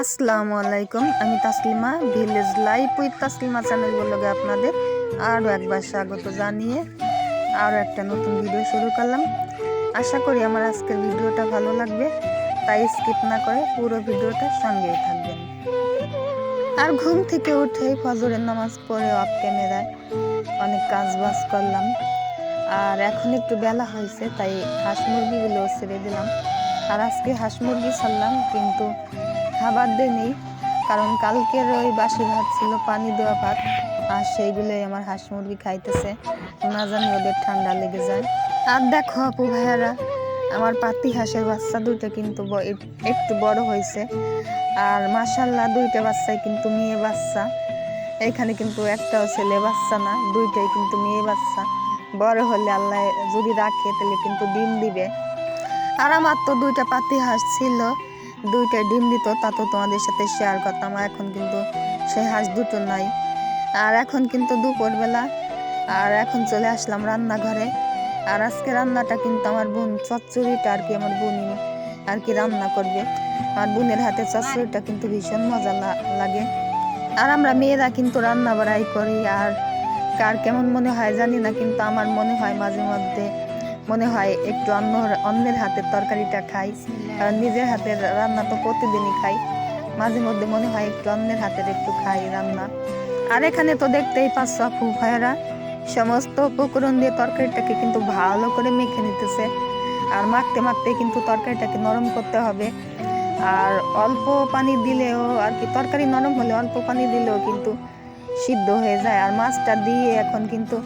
আসসালামু আলাইকুম, আমি Taslima, village life with Taslima channel বলগে আপনাদের আরও একবার স্বাগত জানিয়ে আরও একটা নতুন ভিডিও শুরু করলাম। আশা করি আমার আজকের ভিডিওটা ভালো লাগবে, তাই স্কিপ না করে পুরো ভিডিওটা সঙ্গেই থাকবেন। আর ঘুম থেকে উঠে ফজরের নামাজ পড়ে অফ ক্যামেরায় অনেক কাজ বাজ করলাম। আর এখন একটু বেলা হয়েছে, তাই হাঁস মুরগিগুলো ছেড়ে দিলাম। আর আজকে হাঁস মুরগি ছাড়লাম, কিন্তু খাবার দেয়নি, কারণ কালকের ওই বাসি ভাত ছিল, পানি দেওয়া ভাত, আর সেইগুলোই আমার হাঁস মুরগি খাইতেছে। না জানি ওদের ঠান্ডা লেগে যায়। আর দেখো আপু ভাইয়ারা, আমার পাতি হাঁসের বাচ্চা দুইটা কিন্তু একটু বড় হয়েছে। আর মাসাল্লাহ দুইটা বাচ্চাই কিন্তু মেয়ে বাচ্চা। এখানে কিন্তু একটাও ছেলে বাচ্চা না, দুইটাই কিন্তু মেয়ে বাচ্চা। বড় হলে আল্লাহ যদি রাখে, তাহলে কিন্তু ডিম দিবে। আর আমার তো দুইটা পাতি হাঁস ছিল। দুইটা ডিম দিত, তা তো তোমাদের সাথে শেয়ার করতাম, আর এখন কিন্তু সেই হাঁস দুটো নাই। আর এখন কিন্তু দুপুরবেলা, আর এখন চলে আসলাম রান্নাঘরে। আর আজকে রান্নাটা কিন্তু আমার বোন চচ্চড়িটা আর কি আমার বোনই আর কি রান্না করবে। আর বোনের হাতে চচ্চড়িটা কিন্তু ভীষণ মজা লাগে। আর আমরা মেয়েরা কিন্তু রান্না বাড়াই করি, আর কার কেমন মনে হয় জানি না, কিন্তু আমার মনে হয় মাঝে মধ্যে মনে হয় একটু অন্য অন্যের হাতের তরকারিটা খাই। কারণ নিজের হাতের রান্না তো প্রতিদিনই খাই। মাঝে মধ্যে মনে হয় একটু অন্যের হাতের একটু খাই রান্না। আর এখানে তো দেখতেই পাচ্ছ আপু ভাইয়েরা, সমস্ত উপকরণ দিয়ে তরকারিটাকে কিন্তু ভালো করে মেখে নিতেছে। আর মাখতে মাখতে কিন্তু তরকারিটাকে নরম করতে হবে। আর অল্প পানি দিলেও আর কি, তরকারি নরম হলে অল্প পানি দিলেও কিন্তু সিদ্ধ হয়ে যায়। আর মাছটা দিয়ে এখন কিন্তু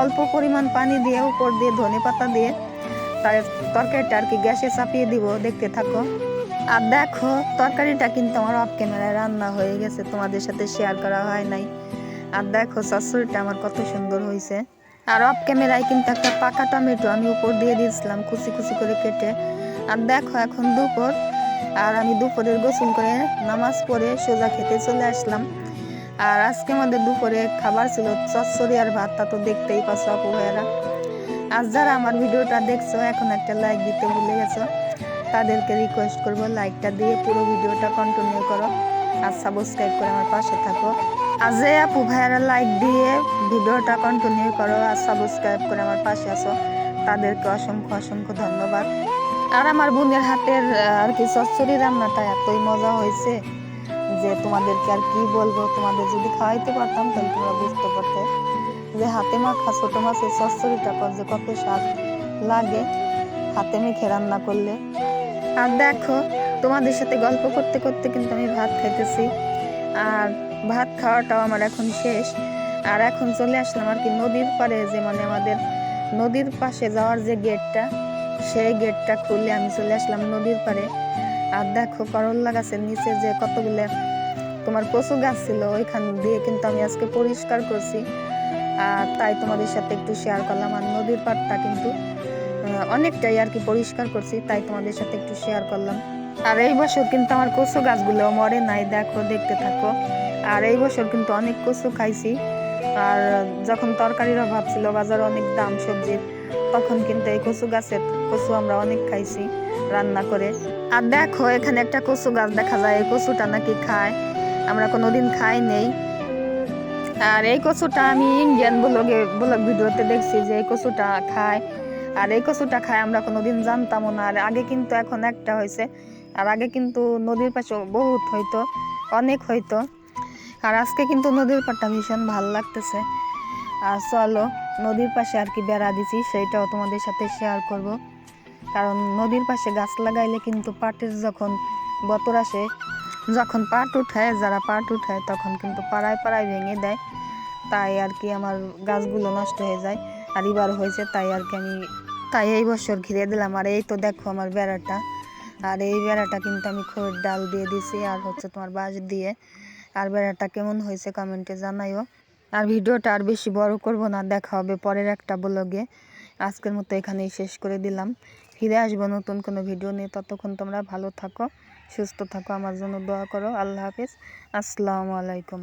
অল্প পরিমাণ পানি দিয়ে, উপর দিয়ে ধনে পাতা দিয়ে তার তরকারিটা আর কি গ্যাসে চাপিয়ে দিব, দেখতে থাকো। আর দেখো, তরকারিটা কিন্তু আমার অফ ক্যামেরায় রান্না হয়ে গেছে, তোমাদের সাথে শেয়ার করা হয় নাই। আর দেখো শাশুড়িটা আমার কত সুন্দর হয়েছে। আর অফ ক্যামেরায় কিন্তু একটা পাকা টমেটো আমি উপর দিয়ে দিয়েছিলাম, কুচি কুচি করে কেটে। আর দেখো, এখন দুপুর। আর আমি দুপুরের গোসল করে নামাজ পড়ে সোজা খেতে চলে আসলাম। আর আজকে আমাদের দুপুরে খাবার ছিল চচ্চড়ি আর ভাত, তা দেখতেই পাচ্ছ আপু ভাইয়েরা। আর যারা আমার ভিডিওটা দেখছ, এখন একটা লাইক দিতে ভুলে গেছো, তাদেরকে রিকোয়েস্ট করব লাইকটা দিয়ে পুরো ভিডিওটা কন্টিনিউ করো আর সাবস্ক্রাইব করে আমার পাশে থাকো। আর যে আপু ভাইয়ারা লাইক দিয়ে ভিডিওটা কন্টিনিউ করো আর সাবস্ক্রাইব করে আমার পাশে আসো তাদেরকে অসংখ্য অসংখ্য ধন্যবাদ। আর আমার বোনের হাতের আর কি চচ্চড়ি রান্নাটা এতই মজা হয়েছে যে তোমাদেরকে আর কি বলব? তোমাদের যদি খাওয়াইতে পারতাম তাহলে তোমরা বুঝতে পারতে যে হাতে মাখা, ছোট মাছের চচ্চড়িটা কর যে কত স্বাদ লাগে। হাতে মেখে রান্না করলে। আর দেখো, তোমাদের সাথে গল্প করতে করতে কিন্তু আমি ভাত খাইতেছি আর ভাত খাওয়াটাও আমার এখন শেষ। আর এখন চলে আসলাম আর কি নদীর পাড়ে, যে মানে আমাদের নদীর পাশে যাওয়ার যে গেটটা, সেই গেটটা খুললে আমি চলে আসলাম নদীর পাড়ে। আর দেখো করল্লা গাছের নিচে যে কতগুলো তোমার কচু গাছ ছিল ওইখান দিয়ে কিন্তু আমি আজকে পরিষ্কার করছি। আর তাই তোমাদের সাথে একটু শেয়ার করলাম। আর নদীর পাড়টা কিন্তু অনেকটাই আর কি পরিষ্কার করছি, তাই তোমাদের সাথে একটু শেয়ার করলাম। আর এই বছর কিন্তু আমার কচু গাছগুলো মরে নাই, দেখো, দেখতে থাকো। আর এই বছর কিন্তু অনেক কচু খাইছি। আর যখন তরকারির অভাব ছিল, বাজারে অনেক দাম সবজির, তখন কিন্তু এই কচু গাছের কচু আমরা অনেক খাইছি রান্না করে। আর দেখো, এখানে একটা কচু গাছ দেখা যায়, এই কচুটা নাকি খায়। আমরা কোনো দিন খাই নেই। আর এই কচুটা আমি ইন্ডিয়ান ব্লগে ব্লগ ভিডিওতে দেখছি যে এই কচুটা খায়। আর এই কচুটা খায় আমরা কোনো দিন জানতামও না। আর আগে কিন্তু এখন একটা হয়েছে। আর আগে কিন্তু নদীর পাশে বহুত হইতো, অনেক হইতো। আর আজকে কিন্তু নদীর পাড়টা ভীষণ ভালো লাগতেছে। আর চলো, নদীর পাশে আর কি বেড়া দিছি, সেইটাও তোমাদের সাথে শেয়ার করব। কারণ নদীর পাশে গাছ লাগাইলে কিন্তু পাটের যখন বতর আসে যখন পাট উঠায়, যারা পাট উঠায়, তখন কিন্তু পাড়ায় পাড়ায় ভেঙে দেয়। তাই আর কি আমার গাছগুলো নষ্ট হয়ে যায়। আর এবার হয়েছে তাই আর কি আমি তাই এই বছর ঘিরে দিলাম। আর এই তো দেখো আমার বেড়াটা। আর এই বেড়াটা কিন্তু আমি খড়ের ডাল দিয়ে দিছি আর হচ্ছে তোমার বাঁশ দিয়ে। আর বেড়াটা কেমন হয়েছে কমেন্টে জানাইও। আর ভিডিওটা আর বেশি বড় করব না, দেখা হবে পরের একটা ব্লগে। আজকের মতো এখানেই শেষ করে দিলাম। ফিরে আসব নতুন কোনো ভিডিও নিয়ে। ততক্ষণ তোমরা ভালো থাকো, সুস্থ থাকো। আমার জন্য দোয়া করো। আল্লাহ হাফিজ। আসসালামু আলাইকুম।